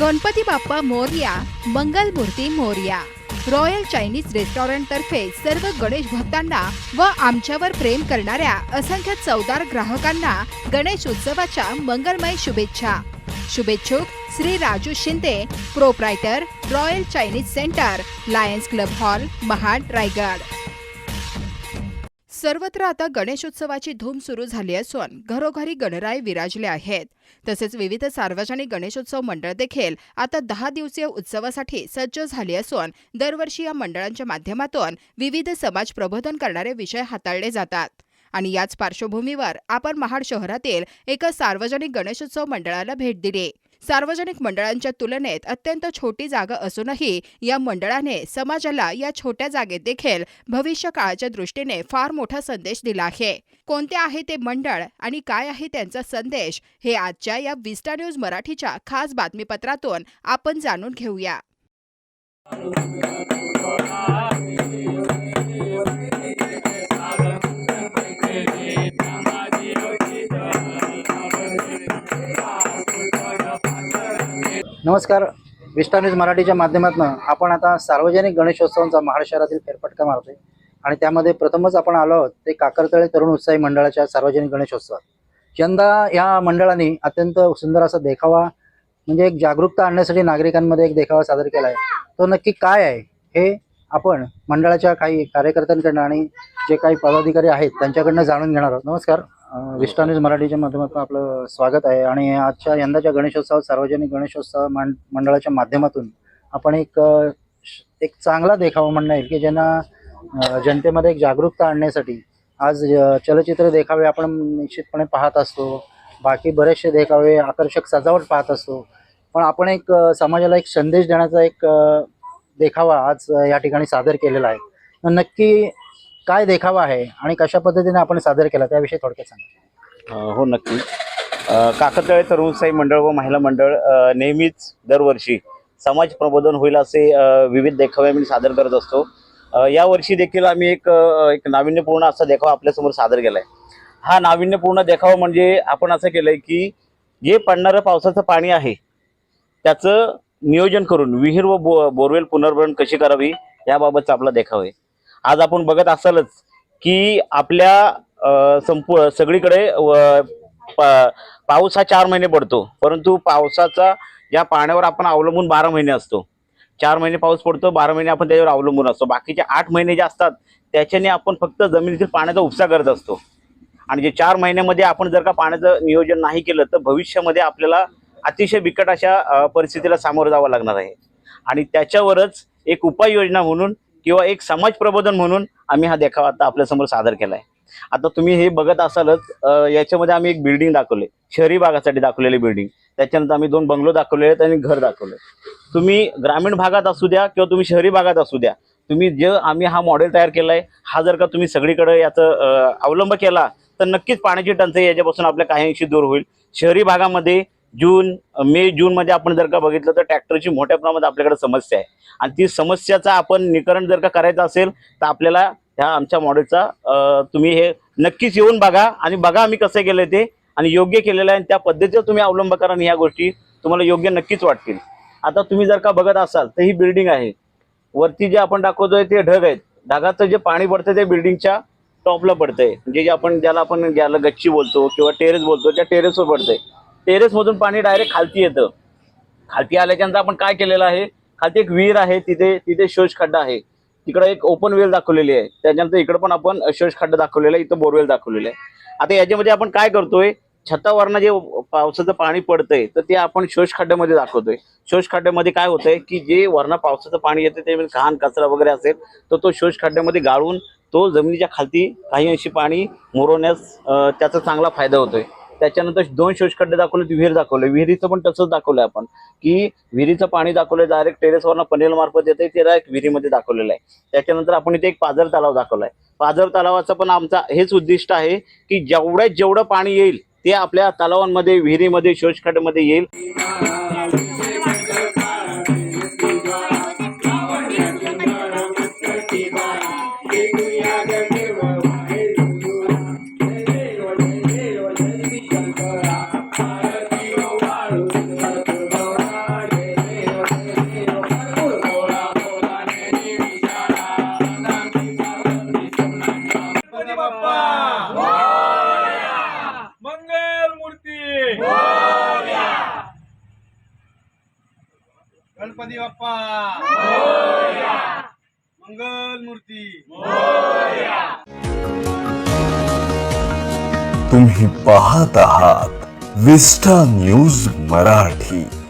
Ganapati Bappa Morya Mangalmurti Morya. Royal Chinese restaurant तर्फे सर्व गणेश भक्तांना व आमच्यावर प्रेम करणाऱ्या असंख्य चौदार ग्राहकांना गणेश उत्सवाच्या मंगलमय शुभेच्छा. शुभेच्छुक Shri Raju Shinde proprietor royal Chinese centre Lions club hall Mahad Raigad. सर्वत्र आता गणेशोत्सवाची धूम सुरू झाली असून घरोघरी गणराय विराजले आहेत. तसेच विविध सार्वजनिक गणेशोत्सव मंडळ देखील आता दहा दिवसीय उत्सवासाठी सज्ज झाली असून दरवर्षी या मंडळांच्या माध्यमातून विविध समाज प्रबोधन करणारे विषय हाताळले जातात. आणि याच पार्श्वभूमीवर आपण महाड शहरातील एका सार्वजनिक गणेशोत्सव मंडळाला भेट दिली. सार्वजनिक मंडळांच्या तुलनेत अत्यंत छोटी जागा असूनही या मंडळाने समाजाला या छोट्या जागेत देखील भविष्य काळाच्या दृष्टीने फार मोठा संदेश दिला आहे. कोणते आहे ते मंडळ आणि काय आहे त्यांचा संदेश हे आजच्या या विस्टा न्यूज मराठीच्या खास बातमीपत्रातून आपण जाणून घेऊया. नमस्कार. विस्टा न्यूज मराठीच्या माध्यमातून आपण आता सार्वजनिक गणेशोत्सवांचा महाराष्ट्रातील फेरफटका मारतोय. आणि त्यामध्ये प्रथमच आपण आलो आहोत ते काकरतळे तरुण उत्साही मंडळाच्या सार्वजनिक गणेशोत्सवात. यंदा या मंडळाने अत्यंत सुंदर असा देखावा म्हणजे एक जागरूकता आणण्यासाठी नागरिकांमध्ये एक देखावा सादर केला आहे. तो नक्की काय आहे हे आपण मंडळाच्या काही कार्यकर्त्यांकडनं आणि जे काही पदाधिकारी आहेत त्यांच्याकडनं जाणून घेणार आहोत. नमस्कार. अं, न्यूज मराठीच्या माध्यमातून आपलं स्वागत आहे. आणि आजच्या यंदाच्या गणेशोत्सवात सार्वजनिक गणेशोत्सव मंडळाच्या माध्यमातून आपण एक श- एक चांगला देखावा म्हणणं येईल की ज्यांना जनतेमध्ये एक जागरूकता आणण्यासाठी आज चलचित्र देखावे आपण निश्चितपणे पाहत असतो. बाकी बरेचसे देखावे आकर्षक सजावट पाहत असतो. पण आपण एक समाजाला एक संदेश देण्याचा एक देखावा आज या ठिकाणी सादर केलेला आहे. नक्की काय देखावा आहे आणि कशा पद्धतीने आपण सादर केला त्याविषयी थोडक्यात सांगा. हो नक्की. काकतळे तरुणसाई मंडळ व महिला मंडळ नेहमीच दरवर्षी समाज प्रबोधन होईल असे विविध देखावे आम्ही सादर करत असतो. यावर्षी देखील आम्ही एक एक नाविन्यपूर्ण असा देखावा आपल्यासमोर सादर केला आहे हा नाविन्यपूर्ण देखावा म्हणजे आपण असं केलं आहे की जे पडणारं पावसाचं पाणी आहे त्याचं नियोजन करून विहीर व बो बोरवेल पुनर्भरण कशी करावी याबाबतचा आपला देखावा आहे. आज आपण बघत असालच की आपल्या संपू सगळीकडे पाऊस हा चार महिने पडतो. परंतु पावसाचा या पाण्यावर आपण अवलंबून बारा महिने असतो. चार महिने पाऊस पडतो बारा महिने आपण त्याच्यावर अवलंबून असतो. बाकीचे आठ महिने जे असतात त्याच्याने आपण फक्त जमिनीतील पाण्याचा उपसा करत असतो. आणि जे चार महिन्यामध्ये आपण जर का पाण्याचं नियोजन नाही केलं तर भविष्यामध्ये आपल्याला अतिशय बिकट अशा परिस्थितीला सामोरं जावं लागणार आहे. आणि त्याच्यावरच एक उपाययोजना म्हणून किंवा एक समाज प्रबोधन म्हणून आम्ही हा देखावा आता आपल्यासमोर सादर केला आहे आता तुम्ही हे बघत असालच याच्यामध्ये आम्ही एक बिल्डिंग दाखवले शहरी भागासाठी दाखवलेली बिल्डिंग त्याच्यानंतर आम्ही दोन बंगलो दाखवले आहेत आणि घर दाखवले तुम्ही ग्रामीण भागात असू द्या किंवा तुम्ही शहरी भागात असू द्या तुम्ही जे आम्ही हा मॉडेल तयार केला आहे हा जर का तुम्ही सगळीकडे याचं अवलंब केला तर नक्कीच पाण्याची टंचाई याच्यापासून आपल्या काही अंशी दूर होईल. शहरी भागामध्ये जून मे जूनमध्ये आपण जर का बघितलं तर ट्रॅक्टरची मोठ्या प्रमाणात आपल्याकडे समस्या आहे. आणि ती समस्याचा आपण निकरण जर का करायचं असेल तर आपल्याला ह्या आमच्या मॉडेलचा तुम्ही हे नक्कीच येऊन बघा आणि बघा आम्ही कसं केलं ते आणि योग्य केलेलं आहे आणि त्या पद्धतीचा तुम्ही अवलंब करा आणि ह्या गोष्टी तुम्हाला योग्य नक्कीच वाटतील. आता तुम्ही जर का बघत असाल तर ही बिल्डिंग आहे. वरती जे आपण दाखवतोय ते ढग आहेत. ढगाचं जे पाणी पडतं ते बिल्डिंगच्या टॉपला पडतंय. म्हणजे जे आपण ज्याला आपण ज्याला गच्ची बोलतो किंवा टेरेस बोलतो त्या टेरेसवर पडतंय. टेरेसमधून पाणी डायरेक्ट खालती येतं. खालती आल्याच्यानंतर आपण काय केलेलं आहे? खालती एक विहीर आहे तिथे तिथे शोष खड्डा आहे. तिकडे एक ओपन वेल दाखवलेली आहे. त्याच्यानंतर इकडे पण आपण शोष खड्डा दाखवलेला आहे इथं बोरवेल दाखवलेलं आहे. आता याच्यामध्ये आपण काय करतोय? छतावरनं जे पावसाचं पाणी पडतंय तर ते आपण शोष खड्ड्यामध्ये दाखवतोय. शोष खड्ड्यामध्ये काय होतंय की जे वरनं पावसाचं पाणी येतं ते म्हणजे घाण कचरा वगैरे असेल तर तो शोष खड्ड्यामध्ये गाळून तो जमिनीच्या खालती काही अंशी पाणी मुरवण्यास त्याचा चांगला फायदा होतोय. त्याच्यानंतर दोन शोषखड्डे दाखवले विहीर दाखवले. विहिरीचं पण तसंच दाखवलं आपण की विहिरीचं पाणी दाखवलं डायरेक्ट टेरेसवरनं पनेल मार्फत येतंय ते डायरेक्ट विहिरीमध्ये दाखवलेलं आहे. त्याच्यानंतर आपण इथे एक पाझर तलाव दाखवलाय. पाझर तलावाचं पण आमचा हेच उद्दिष्ट आहे की जेवढ्यात जेवढं पाणी येईल ते आपल्या तलावांमध्ये विहिरीमध्ये शोषखड्ड्यामध्ये येईल. गणपती बाप्पा. मंगल मूर्ती. तुम्ही पाहत आहात विस्टा न्यूज मराठी.